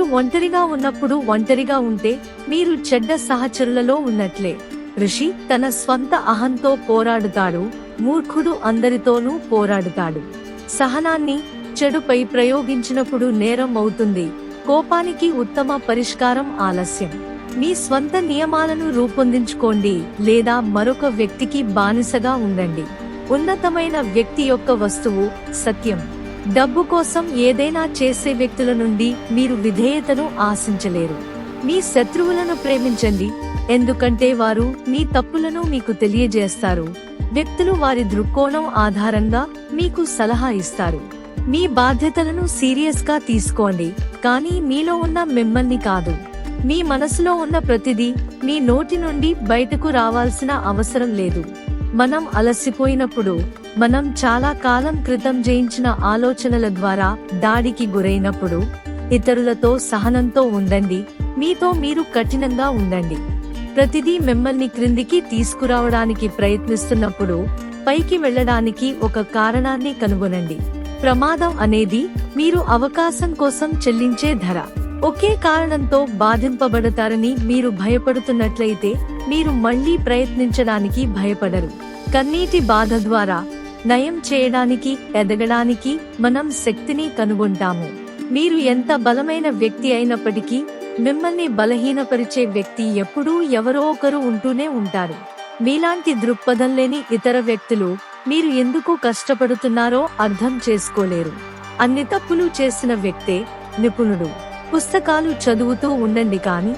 మీరు ఒంటరిగా ఉన్నప్పుడు ఒంటరిగా ఉంటే మీరు చెడ్డ సహచరులలో ఉన్నట్లే. ఋషి తన స్వంత అహంతో పోరాడుతాడు మూర్ఖుడు అందరితోనూ పోరాడుతాడు. సహనాన్ని చెడుపై ప్రయోగించినప్పుడు నేరం అవుతుంది. కోపానికి ఉత్తమ పరిష్కారం ఆలస్యం. మీ స్వంత నియమాలను రూపొందించుకోండి లేదా మరొక వ్యక్తికి బానిసగా ఉండండి. ఉన్నతమైన వ్యక్తి యొక్క వస్తువు సత్యం. డబ్బు కోసం ఏదైనా చేసే వ్యక్తుల నుండి మీరు విధేయతను ఆశించలేరు. మీ శత్రువులను ప్రేమించండి. ఎందుకంటే వారు మీ తప్పులను మీకు తెలియజేస్తారు. వ్యక్తులు వారి దృక్కోణం ఆధారంగా మీకు సలహా ఇస్తారు. మీ బాధ్యతలను సీరియస్గా తీసుకోండి. కానీ మీలో ఉన్న మిమ్మల్ని కాదు. మీ మనసులో ఉన్న ప్రతిదీ మీ నోటి నుండి బయటకు రావాల్సిన అవసరం లేదు. మనం అలసిపోయినప్పుడు మనం చాలా కాలం క్రితం జయించిన ఆలోచనల ద్వారా దాడికి గురైనప్పుడు ఇతరులతో సహనంతో ఉండండి మీతో మీరు కఠినంగా ఉండండి. ప్రతిదీ మిమ్మల్ని క్రిందికి తీసుకురావడానికి ప్రయత్నిస్తున్నప్పుడు పైకి వెళ్ళడానికి ఒక కారణాన్ని కనుగొనండి. ప్రమాదం అనేది మీరు అవకాశం కోసం చెల్లించే ధర. ఒకే కారణంతో బాధింపబడతారని మీరు భయపడుతున్నట్లయితే మీరు మళ్ళీ ప్రయత్నించడానికి భయపడరు. కన్నీటి బాధ ద్వారా నయం చేయడానికి ఎదగడానికి మనం శక్తిని కనుగొంటాము. మీరు ఎంత బలమైన వ్యక్తి అయినప్పటికీ మిమ్మల్ని బలహీనపరిచే వ్యక్తి ఎప్పుడూ ఎవరో ఒకరు ఉంటూనే ఉంటారు. మీలాంటి దృక్పథం లేని ఇతర వ్యక్తులు మీరు ఎందుకు కష్టపడుతున్నారో అర్థం చేసుకోలేరు. అన్ని తప్పులు చేసిన వ్యక్తే నిపుణుడు. పుస్తకాలు చదువుతూ ఉండండి కానీ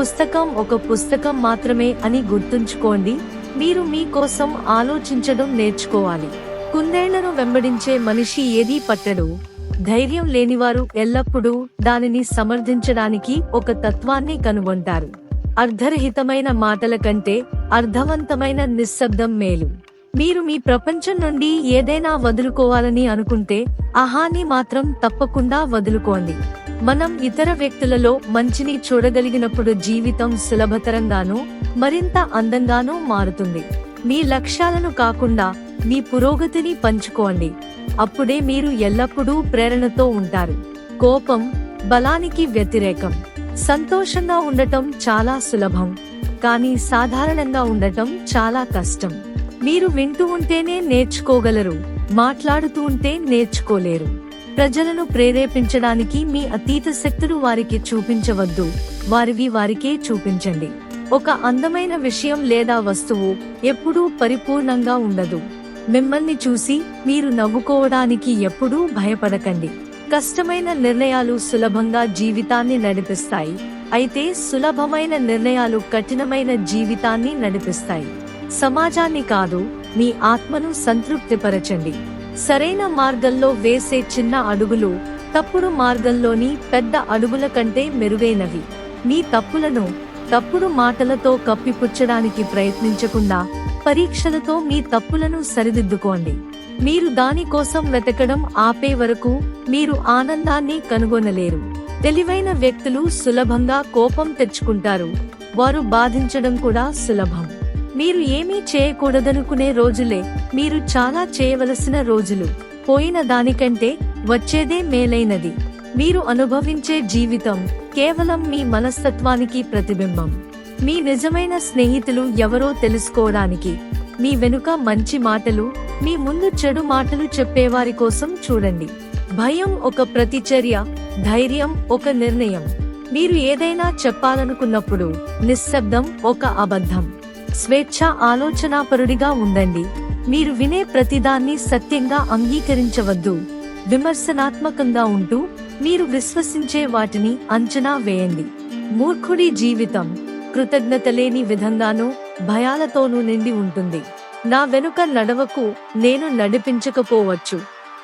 పుస్తకం ఒక పుస్తకం మాత్రమే అని గుర్తుంచుకోండి. మీరు మీ కోసం ఆలోచించడం నేర్చుకోవాలి. కుందేళ్ళను వెంబడించే మనిషి ఏదీ పట్టడు. ధైర్యం లేనివారు ఎల్లప్పుడూ దానిని సమర్థించడానికి ఒక తత్వాన్ని కనుగొంటారు. అర్ధరహితమైన మాటల కంటే అర్థవంతమైన నిశ్శబ్దం మేలు. మీరు మీ ప్రపంచం నుండి ఏదైనా వదులుకోవాలని అనుకుంటే అహాన్ని మాత్రం తప్పకుండా వదులుకోండి. మనం ఇతర వ్యక్తులలో మంచిని చూడగలిగినప్పుడు జీవితం సులభతరంగానూ మరింత అందంగానూ మారుతుంది. మీ లక్ష్యాలను కాకుండా మీ పురోగతిని పంచుకోండి. అప్పుడే మీరు ఎల్లప్పుడూ ప్రేరణతో ఉంటారు. కోపం బలానికి వ్యతిరేకం. సంతోషంగా ఉండటం చాలా సులభం. కానీ సాధారణంగా ఉండటం చాలా కష్టం. మీరు వింటూ ఉంటేనే నేర్చుకోగలరు. మాట్లాడుతూ ఉంటే నేర్చుకోలేరు. ప్రజలను ప్రేరేపించడానికి మీ అతీత శక్తులు వారికి చూపించవద్దు. వారివి వారికే చూపించండి. ఒక అందమైన విషయం లేదా వస్తువు ఎప్పుడూ పరిపూర్ణంగా ఉండదు. మిమ్మల్ని చూసి మీరు నవ్వుకోవడానికి ఎప్పుడూ భయపడకండి. కష్టమైన నిర్ణయాలు సులభంగా జీవితాన్ని నడిపిస్తాయి. అయితే సులభమైన నిర్ణయాలు కఠినమైన జీవితాన్ని నడిపిస్తాయి. సమాజాన్ని కాదు మీ ఆత్మను సంతృప్తిపరచండి. సరైన మార్గంలో వేసే చిన్న అడుగులు తప్పుడు మార్గంలోని పెద్ద అడుగుల కంటే మెరుగైనవి. మీ తప్పులను తప్పుడు మాటలతో కప్పిపుచ్చడానికి ప్రయత్నించకుండా పరీక్షలతో మీ తప్పులను సరిదిద్దుకోండి. మీరు దానికోసం వెతకడం ఆపే వరకు మీరు ఆనందాన్ని కనుగొనలేరు. తెలివైన వ్యక్తులు సులభంగా కోపం తెచ్చుకుంటారు. వారు బాధించడం కూడా సులభం. మీరు ఏమీ చేయకూడదనుకునే రోజులే. మీరు చాలా చేయవలసిన రోజులు. పోయిన దానికంటే వచ్చేదే మేలైనది. మీరు అనుభవించే జీవితం కేవలం మీ మనస్తత్వానికి ప్రతిబింబం. మీ నిజమైన స్నేహితులు ఎవరో తెలుసుకోవడానికి. మీ వెనుక మంచి మాటలు మీ ముందు చెడు మాటలు చెప్పేవారి కోసం చూడండి. భయం ఒక ప్రతిచర్య ధైర్యం ఒక నిర్ణయం. మీరు ఏదైనా చెప్పాలనుకున్నప్పుడు నిశ్శబ్దం ఒక అబద్ధం. స్వేచ్ఛ ఆలోచనాపరుడిగా ఉండండి. మీరు వినే ప్రతిదాన్ని సత్యంగా అంగీకరించవద్దు. విమర్శనాత్మకంగా ఉంటూ మీరు విశ్వసించే వాటిని అంచనా వేయండి. మూర్ఖుడి జీవితం కృతజ్ఞత లేని విధంగానూ భయాలతోనూ నిండి ఉంటుంది. నా వెనుక నడవకు నేను నడిపించకపోవచ్చు.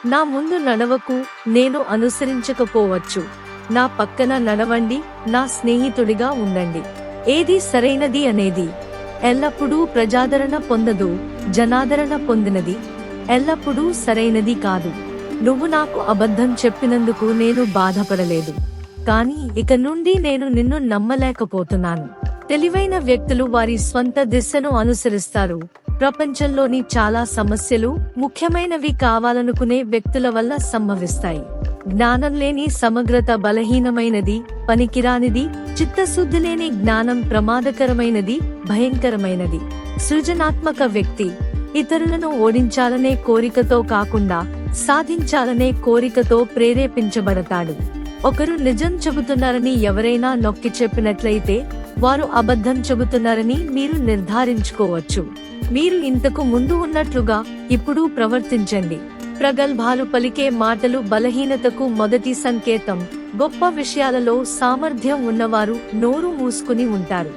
నా ముందు నడవకు నేను అనుసరించకపోవచ్చు. నా పక్కన నడవండి నా స్నేహితుడిగా ఉండండి. ఏది సరైనది అనేది ఎల్లప్పుడూ ప్రజాదరణ పొందదు జనాదరణ పొందినది. ఎల్లప్పుడూ సరైనది కాదు. నువ్వు నాకు అబద్ధం చెప్పినందుకు నేను బాధపడలేదు. కానీ ఇక నుండి నేను నిన్ను నమ్మలేకపోతున్నాను. తెలివైన వ్యక్తులు వారి స్వంత దిశను అనుసరిస్తారు. ప్రపంచంలోని చాలా సమస్యలు ముఖ్యమైనవి కావాలనుకునే వ్యక్తుల వల్ల సంభవిస్తాయి. జ్ఞానం లేని సమగ్రత బలహీనమైనది పనికిరానిది చిత్తశుద్ధి లేని జ్ఞానం ప్రమాదకరమైనది భయంకరమైనది. సృజనాత్మక వ్యక్తి ఇతరులను ఓడించాలనే కోరికతో కాకుండా సాధించాలనే కోరికతో ప్రేరేపించబడతాడు. ఒకరు నిజం చెబుతున్నారని ఎవరైనా నొక్కి చెప్పినట్లయితే వారు అబద్ధం చెబుతున్నారని మీరు నిర్ధారించుకోవచ్చు. మీరు ఇంతకు ముందు ఉన్నట్లుగా ఇప్పుడు ప్రవర్తించండి. ప్రగల్భాలు పలికే మాటలు బలహీనతకు మొదటి సంకేతం. గొప్ప విషయాలలో సామర్థ్యం ఉన్నవారు నోరు మూసుకుని ఉంటారు.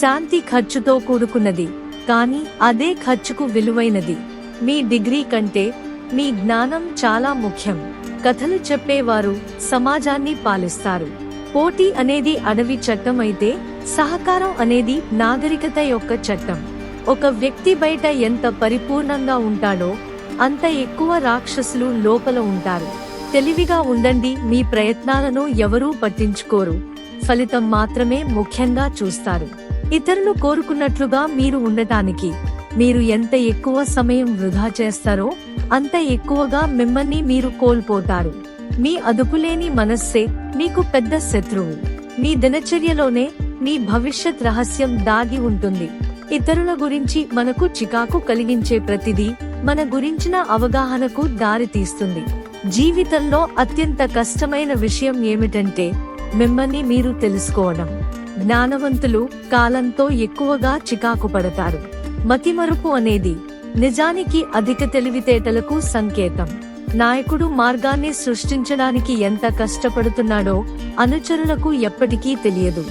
శాంతి ఖర్చుతో కూడుకున్నది. కానీ అదే ఖర్చుకు విలువైనది. మీ డిగ్రీ కంటే మీ జ్ఞానం చాలా ముఖ్యం. కథలు చెప్పేవారు సమాజాన్ని పాలిస్తారు. పోటీ అనేది అడవి చట్టం అయితే సహకారం అనేది నాగరికత యొక్క చట్టం. ఒక వ్యక్తి బయట ఎంత పరిపూర్ణంగా ఉంటాడో అంత ఎక్కువ రాక్షసులు లోపల ఉంటారు. తెలివిగా ఉండండి మీ ప్రయత్నాలను ఎవరూ పట్టించుకోరు. ఫలితం మాత్రమే ముఖ్యంగా చూస్తారు. ఇతరులు కోరుకున్నట్లుగా మీరు ఉండటానికి. మీరు ఎంత ఎక్కువ సమయం వృధా చేస్తారో అంత ఎక్కువగా మిమ్మల్ని మీరు కోల్పోతారు. మీ అదుపులేని మనస్సే మీకు పెద్ద శత్రువు. మీ దినచర్యలోనే మీ భవిష్యత్ రహస్యం దాగి ఉంటుంది. ఇతరుల గురించి మనకు చికాకు కలిగించే ప్రతిదీ మన గురించిన అవగాహనకు దారితీస్తుంది జీవితంలో అత్యంత కష్టమైన విషయం ఏమిటంటే మిమ్మల్ని మీరు తెలుసుకోవడం. జ్ఞానవంతులు కాలంతో ఎక్కువగా చికాకు పడతారు. మతిమరుపు అనేది నిజానికి అధిక తెలివితేటలకు సంకేతం. నాయకుడు మార్గాన్ని సృష్టించడానికి ఎంత కష్టపడుతున్నాడో అనుచరులకు ఎప్పటికీ తెలియదు.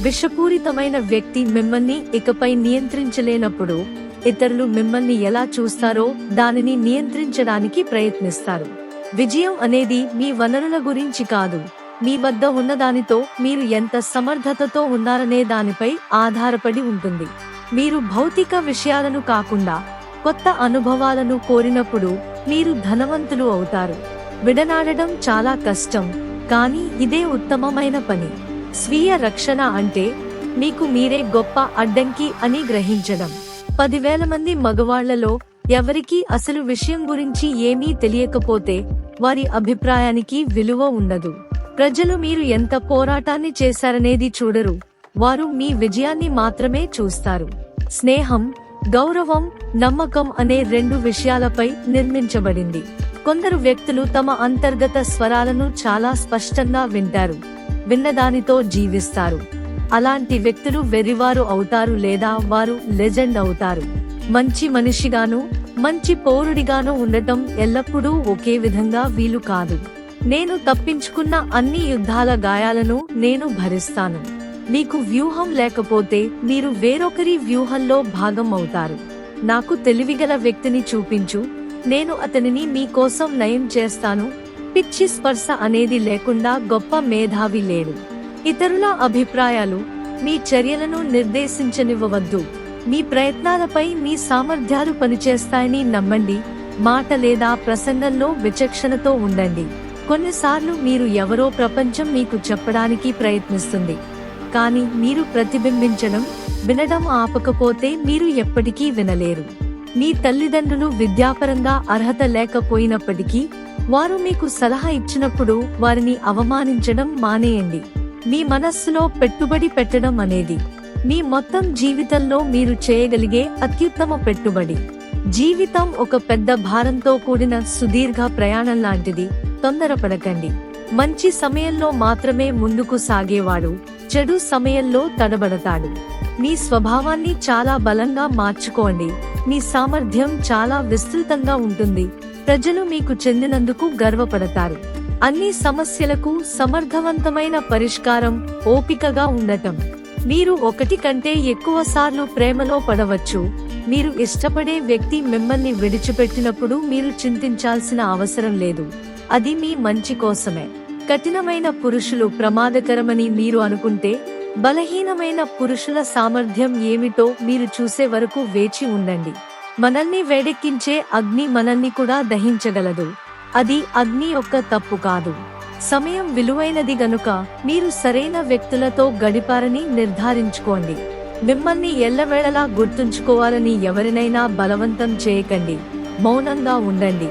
విషపూరితమైన వ్యక్తి మిమ్మల్ని ఇకపై నియంత్రించలేనప్పుడు ఇతరులు మిమ్మల్ని ఎలా చూస్తారో దానిని నియంత్రించడానికి ప్రయత్నిస్తారు. విజయం అనేది మీ వనరుల గురించి కాదు. మీ వద్ద ఉన్నదానితో మీరు ఎంత సమర్థతతో ఉన్నారనే దానిపై ఆధారపడి ఉంటుంది. మీరు భౌతిక విషయాలను కాకుండా కొత్త అనుభవాలను కోరినప్పుడు మీరు ధనవంతులు అవుతారు. విడనాడడం చాలా కష్టం కానీ ఇదే ఉత్తమమైన పని. స్వీయ రక్షణ అంటే మీకు మీరే గొప్ప అడ్డంకి అని గ్రహించడం. పదివేల మంది మగవాళ్ళలో ఎవరికీ అసలు విషయం గురించి ఏమీ తెలియకపోతే వారి అభిప్రాయానికి విలువ ఉండదు. ప్రజలు మీరు ఎంత పోరాటాన్ని చేశారనేది చూడరు. వారు మీ విజయాన్ని మాత్రమే చూస్తారు. స్నేహం గౌరవం నమ్మకం అనే రెండు విషయాలపై నిర్మించబడింది. కొందరు వ్యక్తులు తమ అంతర్గత స్వరాలను చాలా స్పష్టంగా వింటారు విన్నదానితో జీవిస్తారు. అలాంటి వ్యక్తులు వెర్రివారు అవుతారు లేదా వారు లెజెండ్ అవుతారు. మంచి మనిషిగాను మంచి పౌరుడిగాను ఉండటం ఎల్లప్పుడూ ఒకే విధంగా వీలు కాదు. నేను తప్పించుకున్న అన్ని యుద్ధాల గాయాలను నేను భరిస్తాను. మీకు వ్యూహం లేకపోతే మీరు వేరొకరి వ్యూహంలో భాగం అవుతారు. నాకు తెలివిగల వ్యక్తిని చూపించు. నేను అతనిని మీకోసం నయం చేస్తాను. పిచ్చి స్పర్శ అనేది లేకుండా గొప్ప మేధావి లేడు. ఇతరుల అభిప్రాయాలు మీ చర్యలను నిర్దేశించనివ్వవద్దు. మీ ప్రయత్నాలపై మీ సామర్థ్యాలు పనిచేస్తాయని నమ్మండి. మాట లేదా ప్రసంగంలో విచక్షణతో ఉండండి. కొన్నిసార్లు మీరు ఎవరో ప్రపంచం మీకు చెప్పడానికి ప్రయత్నిస్తుంది. కానీ మీరు ప్రతిబింబించడం వినడం ఆపకపోతే మీరు ఎప్పటికీ వినలేరు. మీ తల్లిదండ్రులు విద్యాపరంగా అర్హత లేకపోయినప్పటికీ వారు మీకు సలహా ఇచ్చినప్పుడు వారిని అవమానించడం మానేయండి. మీ మనస్సులో పెట్టుబడి పెట్టడం అనేది. మీ మొత్తం జీవితంలో మీరు చేయగలిగే అత్యుత్తమ పెట్టుబడి. జీవితం ఒక పెద్ద భారంతో కూడిన సుదీర్ఘ ప్రయాణం లాంటిది. తొందరపడకండి. మంచి సమయంలో మాత్రమే ముందుకు సాగేవాడు. చెడు సమయంలో తడబడతాడు. మీ స్వభావాన్ని చాలా బలంగా మార్చుకోండి. మీ సామర్థ్యం చాలా విస్తృతంగా ఉంటుంది. ప్రజలు మీకు చెందినందుకు గర్వపడతారు. అన్ని సమస్యలకు సమర్థవంతమైన పరిష్కారం ఓపికగా ఉండటం. మీరు ఒకటి కంటే ఎక్కువ సార్లు ప్రేమలో పడవచ్చు. మీరు ఇష్టపడే వ్యక్తి మిమ్మల్ని విడిచిపెట్టినప్పుడు మీరు చింతించాల్సిన అవసరం లేదు. అది మీ మంచి కోసమే. కఠినమైన పురుషులు ప్రమాదకరమని మీరు అనుకుంటే బలహీనమైన పురుషుల సామర్థ్యం ఏమిటో మీరు చూసే వరకు వేచి ఉండండి. మనల్ని వేడెక్కించే అగ్ని మనల్ని కూడా దహించగలదు. అది అగ్ని యొక్క తప్పు కాదు. సమయం విలువైనది గనుక మీరు సరైన వ్యక్తులతో గడిపారని నిర్ధారించుకోండి. మిమ్మల్ని ఎల్లవేళలా గుర్తుంచుకోవాలని ఎవరినైనా బలవంతం చేయకండి. మౌనంగా ఉండండి.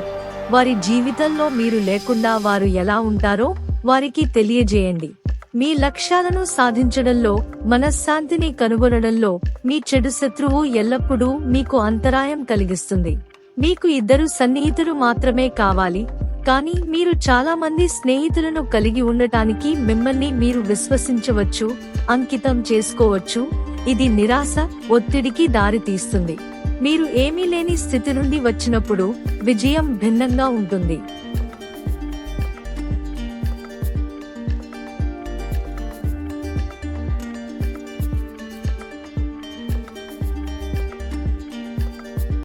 వారి జీవితంలో మీరు లేకుండా వారు ఎలా ఉంటారో వారికి తెలియజేయండి. మీ లక్ష్యాలను సాధించడంలో మనశ్శాంతిని కనుగొనడంలో మీ చెడు శత్రువు ఎల్లప్పుడూ మీకు అంతరాయం కలిగిస్తుంది. మీకు ఇద్దరు సన్నిహితులు మాత్రమే కావాలి. కానీ మీరు చాలా మంది స్నేహితులను కలిగి ఉండటానికి మిమ్మల్ని మీరు విశ్వసించవచ్చు అంకితం చేసుకోవచ్చు. ఇది నిరాశ ఒత్తిడికి దారితీస్తుంది మీరు ఏమీ లేని స్థితి నుండి వచ్చినప్పుడు విజయం భిన్నంగా ఉంటుంది.